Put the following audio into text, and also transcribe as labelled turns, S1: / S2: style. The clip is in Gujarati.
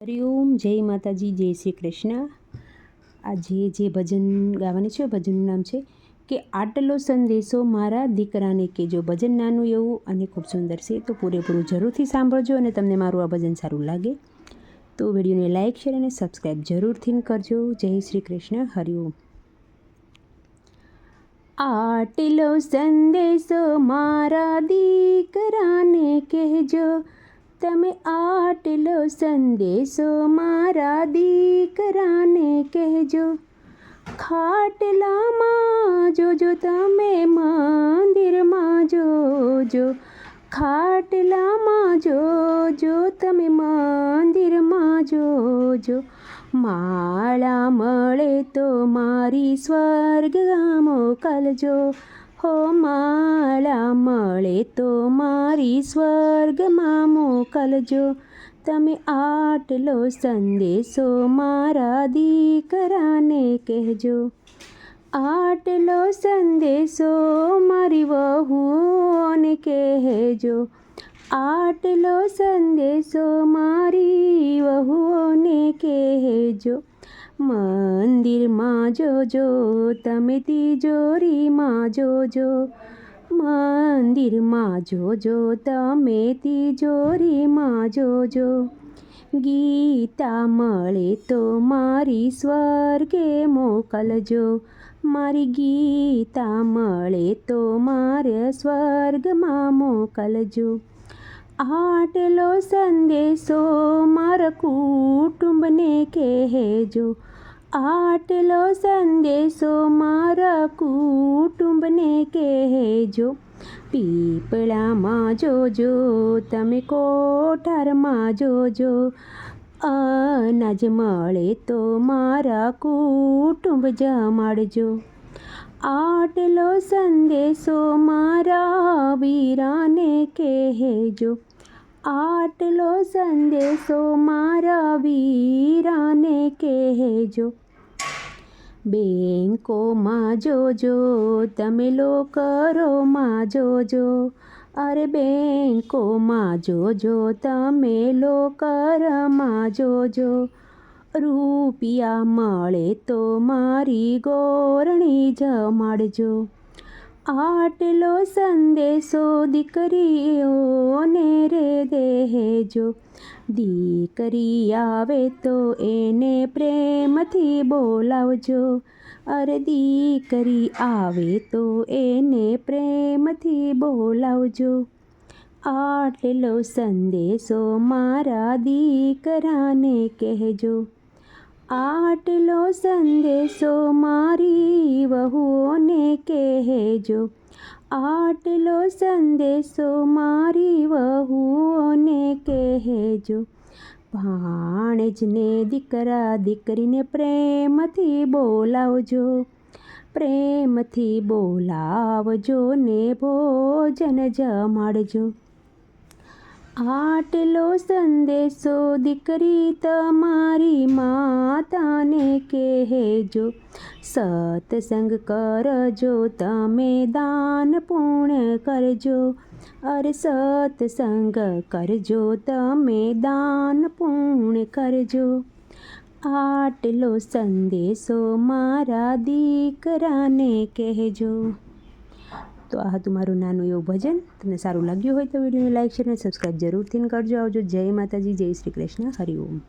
S1: હરિઓમ જય માતાજી, જય શ્રી કૃષ્ણ. આજે જે ભજન ગાવાનું છે, ભજનનું નામ છે કે આટલો સંદેશો મારા દીકરાને કેજો ભજન નાનું એવું અને ખૂબ સુંદર છે, તો પૂરેપૂરું જરૂરથી સાંભળજો અને તમને મારું આ ભજન સારું લાગે. તો વિડીયોને લાઇક શેર અને સબસ્ક્રાઈબ જરૂરથી કરજો. જય શ્રી કૃષ્ણ હરિઓમ આટલો સંદેશો મારા દીકરાને કહેજો. તમે આટલો સંદેશો મારા દીકરાને કહેજો. ખાટલામાં જોજો તમે, મંદિરમાં જોજો. ખાટલામાં જોજો તમે, મંદિરમાં જોજો. માળા મળે તો મારી સ્વર્ગ મોકલજો હો માળા મળે તો મારી સ્વર્ગમાં મોકલજો તમે આટલો સંદેશો મારા દીકરાને કહેજો આટલો સંદેશો મારી વહુઓને કહેજો આટલો સંદેશો મારી વહુઓને કહેજો મંદિરમાં જોજો તમે તિજોરીમાં જોજો મંદિરમાં જોજો, તમે તિજોરીમાં જોજો. ગીતા મળે તો મારી સ્વર્ગે મોકલજો. મારી ગીતા મળે તો મારે સ્વર્ગમાં મોકલજો. આટલો સંદેશો મારા કુટુંબને કહેજો. આટલો સંદેશો મારા કુટુંબને કહેજો. પીપળામાં જોજો, તમે કોઠારમાં જોજો. અનાજ મળે તો મારા કુટુંબ જમાડજો. આટલો સંદેશો મારા વીરાને કહેજો. આટલો સંદેશો મારા વીરાને કહેજો. બેંકોમાં જોજો, તમે લોકરોમાં જોજો. અરે બેંકોમાં જોજો, તમે લોકરમાં જોજો. રૂપિયા મળે તો મારી ગોરણી જમાડજો. આટલો સંદેશો દીકરીઓને રે દેજો. દીકરી આવે તો એને પ્રેમથી બોલાવજો. અરે દીકરી આવે તો એને પ્રેમથી બોલાવજો. આટલો સંદેશો મારા દીકરાને કહેજો. આટલો સંદેશો મારી વહુઓને કહેજો. આટલો સંદેશો મારી વહુઓને કહેજો. ભાણેજને દીકરા દીકરીને પ્રેમથી બોલાવજો. પ્રેમથી બોલાવજો ને ભોજન જમાડજો. આટલો સંદેશો દીકરી તમારી માતાને કહેજો. સત્સંગ કરજો, તમે દાન પૂર્ણ કરજો. અરે સત્સંગ કરજો, તમે દાન પૂર્ણ કરજો. આટલો સંદેશો મારા દીકરાને કહેજો. તો આ હતું મારું નાનું એવું ભજન. તમને સારું લાગ્યું હોય તો વિડીયોને લાઈક, શેર અને સબસ્ક્રાઈબ જરૂરથી કરજો. આવજો. જય માતાજી, જય શ્રી કૃષ્ણ. હરિઓમ